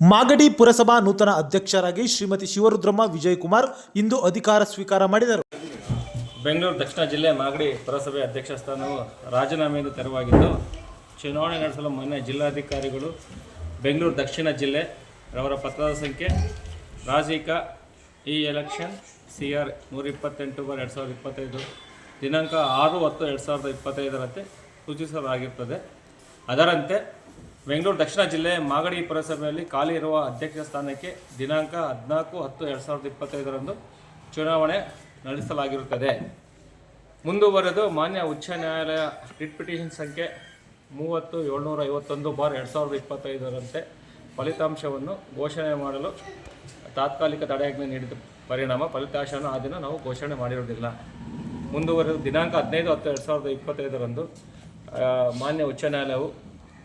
ಮಾಗಡಿ ಪುರಸಭಾ ನೂತನ ಅಧ್ಯಕ್ಷರಾಗಿ ಶ್ರೀಮತಿ ಶಿವರುದ್ರಮ್ಮ ವಿಜಯಕುಮಾರ್ ಇಂದು ಅಧಿಕಾರ ಸ್ವೀಕಾರ ಮಾಡಿದರು. ಬೆಂಗಳೂರು ದಕ್ಷಿಣ ಜಿಲ್ಲೆ ಮಾಗಡಿ ಪುರಸಭೆ ಅಧ್ಯಕ್ಷ ಸ್ಥಾನವು ರಾಜೀನಾಮೆಯಿಂದ ತೆರವಾಗಿದ್ದು, ಚುನಾವಣೆ ನಡೆಸಲು ಮೊನ್ನೆ ಜಿಲ್ಲಾಧಿಕಾರಿಗಳು ಬೆಂಗಳೂರು ದಕ್ಷಿಣ ಜಿಲ್ಲೆ ರವರ ಪತ್ರದ ಸಂಖ್ಯೆ, ರಾಜೀಕ ಈ ಎಲೆಕ್ಷನ್ ಸಿ ಆರ್ ನೂರ ಇಪ್ಪತ್ತೆಂಟು ಬಾರ್ ಎರಡು ಸಾವಿರದ ಇಪ್ಪತ್ತೈದು, ದಿನಾಂಕ ಆರು ಹತ್ತು ಎರಡು ಸಾವಿರದ ಇಪ್ಪತ್ತೈದರಂತೆ ಸೂಚಿಸಲಾಗಿರ್ತದೆ. ಅದರಂತೆ ಬೆಂಗಳೂರು ದಕ್ಷಿಣ ಜಿಲ್ಲೆ ಮಾಗಡಿ ಪುರಸಭೆಯಲ್ಲಿ ಖಾಲಿ ಇರುವ ಅಧ್ಯಕ್ಷ ಸ್ಥಾನಕ್ಕೆ ದಿನಾಂಕ ಹದಿನಾಲ್ಕು ಹತ್ತು ಎರಡು ಸಾವಿರದ ಇಪ್ಪತ್ತೈದರಂದು ಚುನಾವಣೆ ನಡೆಸಲಾಗಿರುತ್ತದೆ. ಮುಂದುವರೆದು ಮಾನ್ಯ ಉಚ್ಚ ನ್ಯಾಯಾಲಯ ರಿಟ್ ಪಿಟಿಷನ್ ಸಂಖ್ಯೆ ಮೂವತ್ತು, ಏಳ್ನೂರ ಐವತ್ತೊಂದು ಬಾರ್ ಎರಡು ಸಾವಿರದ ಇಪ್ಪತ್ತೈದರಂತೆ ಫಲಿತಾಂಶವನ್ನು ಘೋಷಣೆ ಮಾಡಲು ತಾತ್ಕಾಲಿಕ ತಡೆಯಾಜ್ಞೆ ನೀಡಿದ ಪರಿಣಾಮ ಫಲಿತಾಂಶವನ್ನು ಆ ದಿನ ನಾವು ಘೋಷಣೆ ಮಾಡಿರುವುದಿಲ್ಲ. ಮುಂದುವರೆದು ದಿನಾಂಕ ಹದಿನೈದು ಹತ್ತು ಎರಡು ಸಾವಿರದ ಇಪ್ಪತ್ತೈದರಂದು ಮಾನ್ಯ ಉಚ್ಚ ನ್ಯಾಯಾಲಯವು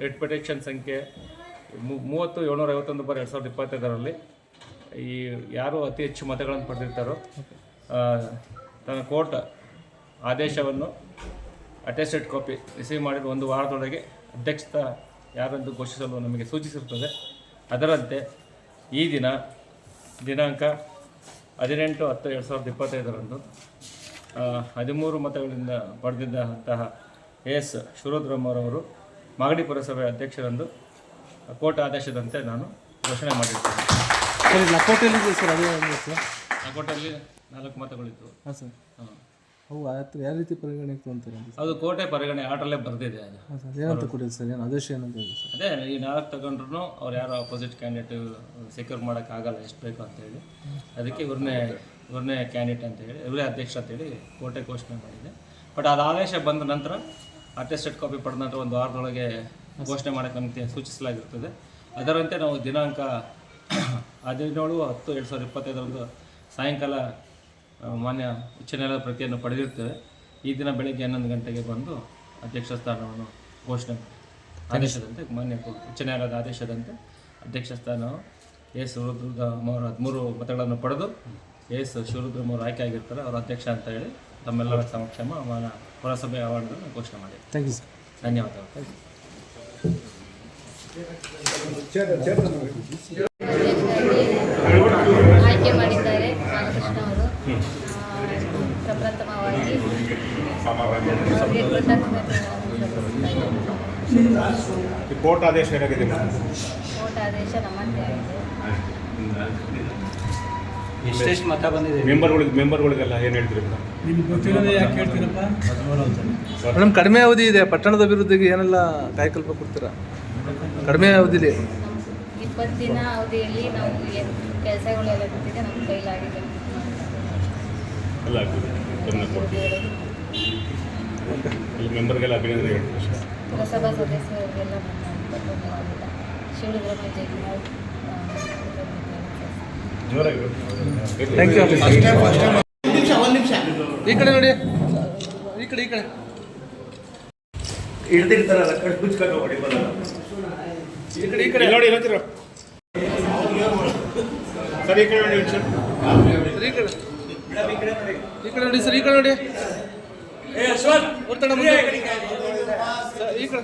ರಿಟ್ ಪಿಟಿಷನ್ ಸಂಖ್ಯೆ ಮೂವತ್ತು ಏಳ್ನೂರ ಐವತ್ತೊಂದು ಬಾರ್ ಎರಡು ಸಾವಿರದ ಇಪ್ಪತ್ತೈದರಲ್ಲಿ ಈ ಯಾರು ಅತಿ ಹೆಚ್ಚು ಮತಗಳನ್ನು ಪಡೆದಿರ್ತಾರೋ ತನ್ನ ಕೋರ್ಟ್ ಆದೇಶವನ್ನು ಅಟೆಸ್ಟೆಡ್ ಕಾಪಿ ರಿಸೀವ್ ಮಾಡಿದ ಒಂದು ವಾರದೊಳಗೆ ಅಧ್ಯಕ್ಷತ ಯಾರೆಂದು ಘೋಷಿಸಲು ನಮಗೆ ಸೂಚಿಸಿರುತ್ತದೆ. ಅದರಂತೆ ಈ ದಿನ, ದಿನಾಂಕ ಹದಿನೆಂಟು ಹತ್ತು ಎರಡು ಸಾವಿರದ ಇಪ್ಪತ್ತೈದರಂದು ಹದಿಮೂರು ಮತಗಳಿಂದ ಪಡೆದಿದ್ದಂತಹ ಎಸ್ ಶಿವರುದ್ರಮ್ಮರವರು ಮಾಗಡಿ ಪುರಸಭೆ ಅಧ್ಯಕ್ಷರಂದು ಕೋರ್ಟ್ ಆದೇಶದಂತೆ ನಾನು ಘೋಷಣೆ ಮಾಡಿರ್ತೇನೆ. ಸರ್ ಲಕೋಟೆಯಲ್ಲಿ ಸರ್ ಅದೇ ಸರ್ ಲಕೋಟೆಯಲ್ಲಿ ನಾಲ್ಕು ಮತಗಳಿತ್ತು. ಹಾಂ ಸರ್. ಹಾಂ. ಅವು ಆಯ್ತು ಯಾವ ರೀತಿ ಪರಿಗಣನೆ ಅಂತ ಅದು ಕೋಟೆ ಪರಿಗಣನೆ ಆರ್ಡ್ರಲ್ಲೇ ಬರೆದಿದೆ ಅದು. ಹಾಂ ಸರ್ ಏನಂತ ಕೊಟ್ಟಿದೆ ಸರ್ ಏನು ಆದೇಶ ಏನಂತ ಹೇಳಿ ಸರ್? ಅದೇ ಈ ನಾಲ್ಕು ತಗೊಂಡ್ರು ಅವ್ರು ಯಾರೋ ಅಪೋಸಿಟ್ ಕ್ಯಾಂಡಿಡೇಟ್ ಸೆಕ್ಯೂರ್ ಮಾಡೋಕ್ಕಾಗಲ್ಲ ಎಷ್ಟು ಬೇಕು ಅಂತೇಳಿ ಅದಕ್ಕೆ ಇವ್ರನ್ನೇ ಇವ್ರನ್ನೇ ಕ್ಯಾಂಡಿಡೇಟ್ ಅಂತ ಹೇಳಿ ಇವರೇ ಅಧ್ಯಕ್ಷ ಅಂತೇಳಿ ಕೋಟೆ ಘೋಷಣೆ ಮಾಡಿದೆ. ಬಟ್ ಅದು ಆದೇಶ ಬಂದ ನಂತರ ಅಟೆಸ್ಟೆಡ್ ಕಾಪಿ ಪಡೆದ ನಂತರ ಒಂದು ವಾರದೊಳಗೆ ಘೋಷಣೆ ಮಾಡೋಕ್ಕೆ ನಮಗೆ ಸೂಚಿಸಲಾಗಿರ್ತದೆ. ಅದರಂತೆ ನಾವು ದಿನಾಂಕ ಹದಿನೇಳು ಹತ್ತು ಎರಡು ಸಾವಿರದ ಇಪ್ಪತ್ತೈದರಂದು ಸಾಯಂಕಾಲ ಮಾನ್ಯ ಉಚ್ಚ ನ್ಯಾಯಾಲಯದ ಪ್ರತಿಯನ್ನು ಪಡೆದಿರ್ತೇವೆ. ಈ ದಿನ ಬೆಳಗ್ಗೆ ಹನ್ನೊಂದು ಗಂಟೆಗೆ ಬಂದು ಅಧ್ಯಕ್ಷ ಸ್ಥಾನವನ್ನು ಘೋಷಣೆ ಆದೇಶದಂತೆ ಮಾನ್ಯ ಉಚ್ಚ ನ್ಯಾಯಾಲಯದ ಆದೇಶದಂತೆ ಅಧ್ಯಕ್ಷ ಸ್ಥಾನವು ಎಸ್ ಶಿವರುದ್ರಮವರು ಹದಿಮೂರು ಮತಗಳನ್ನು ಪಡೆದು ಎಸ್ ಶಿವರುದ್ರಮವರು ಆಯ್ಕೆ ಆಗಿರ್ತಾರೆ ಅವರು ಅಧ್ಯಕ್ಷ ಅಂತ ಹೇಳಿ ತಮ್ಮೆಲ್ಲರ ಸಮಕ್ಷಮ ಅವನ ಪುರಸಭೆ ಅವಾರ್ಡ್ಗಳನ್ನು ಘೋಷಣೆ ಮಾಡಿ ಥ್ಯಾಂಕ್ ಯು ಸರ್ ಧನ್ಯವಾದಗಳು. ಆಯ್ಕೆ ಮಾಡಿದ್ದಾರೆ ಬಾಲಕೃಷ್ಣ ಅವರು. ಪ್ರಪ್ರಥಮವಾಗಿ ಅವರಿಗೆ. ಕೋರ್ಟ್ ಆದೇಶ ಏನಾಗಿದೆ? ಕೋರ್ಟ್ ಆದೇಶ ನಮ್ಮಂತೆ ಆಗಿದೆ. ಎಷ್ಟೆಷ್ಟು ಮತ ಬಂದಿದೆ? ಮೆಂಬರ್ಗಳಿಗೆ ಮೆಂಬರ್ಗಳಿಗೆಲ್ಲ ಏನು ಹೇಳ್ತೀರಿ ಮೇಡಮ್? ಕಡಿಮೆ ಅವಧಿ ಇದೆ. ಪಟ್ಟಣದ ಅಭಿವೃದ್ಧಿಗೆ ಏನೆಲ್ಲ ಕಾಯಕಲ್ಪ ಕೊಡ್ತೀರಾ? ಕಡಿಮೆ ಅವಧಿಲಿ. ಇಪ್ಪತ್ತು ದಿನ ಅವಧಿಯಲ್ಲಿ ನಾವು ಏನು ಕೆಲಸಗಳೆಲ್ಲ ಗೊತ್ತಿದೆ ನಮ್ಮ ಕೈಲಾಗಿದೆ. ಎಲ್ಲ ಮೆಂಬರ್ಗೆಲ್ಲ ಅಭಿನಂದನೆ ಹೇಳ್ತೀವಿ ಪುರಸಭಾ ಸದಸ್ಯರಿಗೆಲ್ಲ ಶಿವರುದ್ರಮ ಜಯಕುಮಾರ್ ಈ ಕಡೆ ನೋಡಿ. ಈ ಕಡೆ ಈ ಕಡೆ. ಈ ಕಡೆ ಈ ಕಡೆ. ನೋಡಿ ಏನಂತೀರ ಸರಿ ಈ ಕಡೆ ನೋಡಿ. ಸರ್, ಈ ಕಡೆ. ಈ ಕಡೆ ನೋಡಿ ಸರ್ ಈ ಕಡೆ ನೋಡಿ. ಹೊರ್ತಣ ಮುಂದೆ. ಸರ್, ಈ ಕಡೆ.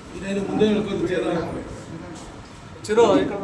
నేను ముందే వెళ్ళిపోతే చేద్దాం చలో ఇక్కడ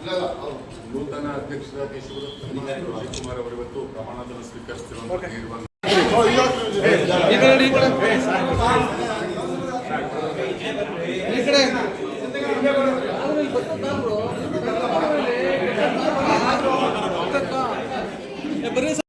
ಇಲ್ಲಲ್ಲ ನೂತನ ಅಧ್ಯಕ್ಷರಾಗಿ ಕುಮಾರ್ ಅವರು ಇವತ್ತು ಪ್ರಮಾಣವನ್ನು ಸ್ವೀಕರಿಸ್ತಿರುವಂತಹ ಬರೀ